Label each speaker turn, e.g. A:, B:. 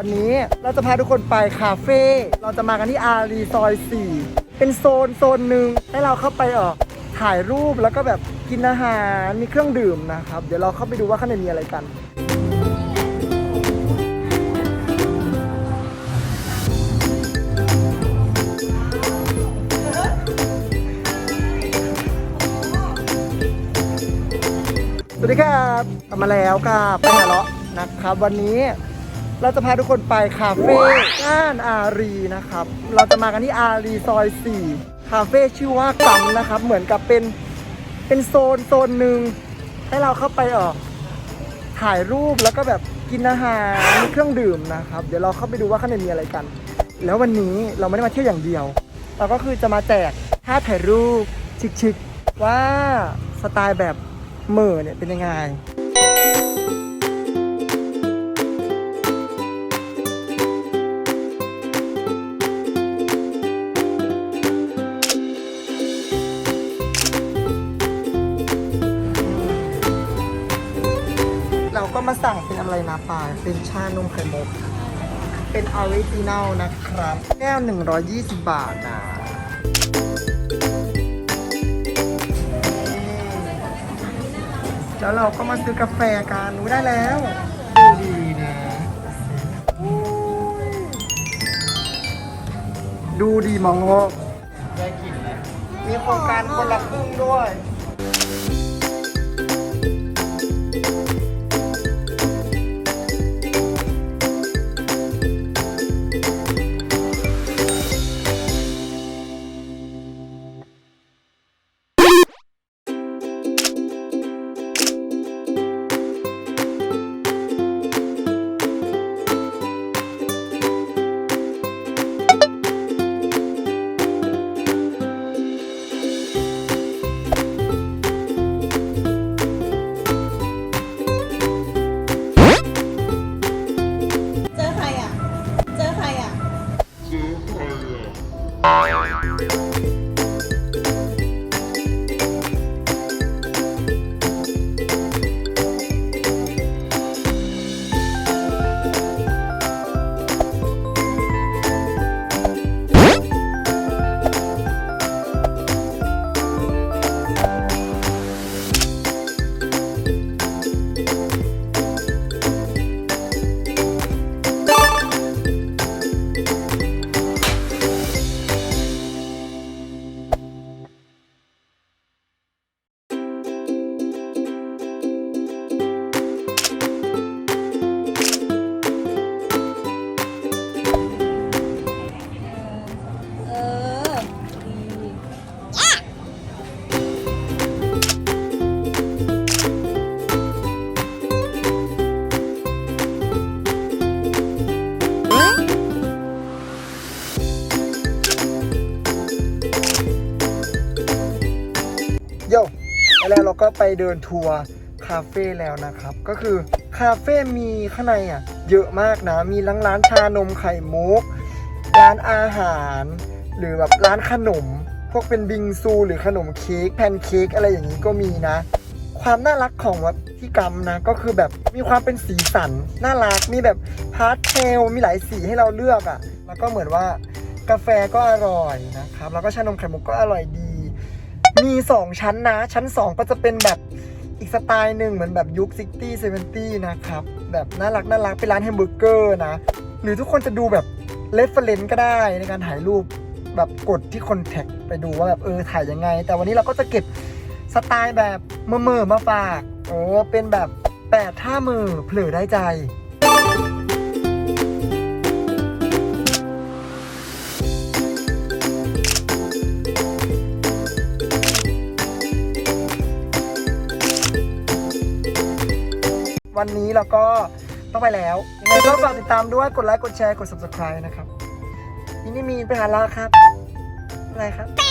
A: วันนี้เราจะพาทุกคนไปคาเฟ่ เราจะมากันที่อารีซอย4 เป็นโซนโซนหนึ่งให้เราเข้าไปเออถ่ายรูปแล้วก็แบบกินอาหารมีเครื่องดื่มนะครับ เดี๋ยวเราเข้าไปดูว่าข้างในมีอะไรกันสวัสดีครับกลับมาแล้วกับไปหาเลาะนะครับ วันนี้ เราจะพาทุกคนไปคาเฟ่ย่านอารีนะครับ เราจะมากันที่อารีซอย 4 คาเฟ่ชื่อว่ากัมนะครับ เหมือนกับเป็นเป็นโซนโซนหนึ่งให้เราเข้าไปเออถ่ายรูปแล้วก็แบบกินอาหารมีเครื่องดื่มนะครับ เดี๋ยวเราเข้าไปดูว่าข้างในมีอะไรกัน แล้ววันนี้เราไม่ได้มาเที่ยวอย่างเดียว เราก็คือจะมาแจกท่าถ่ายรูปชิคๆว่าสไตล์แบบเหม่อเนี่ยเป็นยังไง ก็มาสั่งเป็นอะไรนะปายเป็นชานมไข่มุก เป็นออริจินัลนะครับ แก้ว 120 บาทนะแล้วเราก็มาซื้อกาแฟกันอุ๊ยได้แล้วดูดีนะดูดีมองโงกได้กลิ่นแล้วมีโครงการคนละครึ่งด้วย
B: เรา
A: ก็ไปเดินทัวร์คาเฟ่แล้วนะครับ ก็คือคาเฟ่มีข้างในอะเยอะมากนะ มีร้านร้านชานมไข่มุก ร้านอาหาร หรือแบบร้านขนม พวกเป็นบิงซูหรือขนมเค้กแพนเค้กอะไรอย่างนี้ก็มีนะ ความน่ารักของวัตที่กรรมนะ ก็คือแบบมีความเป็นสีสัน น่ารัก มีแบบพาสเทล มีหลายสีให้เราเลือกอะ่ะ แล้วก็เหมือนว่ากาแฟก็อร่อยนะครับ แล้วก็ชานมไข่มุกก็อร่อยดี มีสองชั้นนะ ชั้น2ก็จะเป็นแบบอีกสไตล์หนึ่งเหมือนแบบยุค60 70นตี้นะครับ แบบน่ารักน่ารักเป็นร้านแฮมเบอร์เกอร์นะ หรือทุกคนจะดูแบบเลฟเฟรนก็ได้ในการถ่ายรูปแบบกดที่คอนแทคไปดูว่าแบบเออถ่ายยังไง แต่วันนี้เราก็จะเก็บสไตล์แบบเมื่อเมื่อมาฝาก เออเป็นแบบแปดท่ามือเผลอได้ใจ วันนี้เราก็ต้องไปแล้วยังไงก็ฝากติดตามด้วยกดไลค์กดแชร์กด subscribe นะครับนี่นี่มีนไปหาลาครับอะไรครับ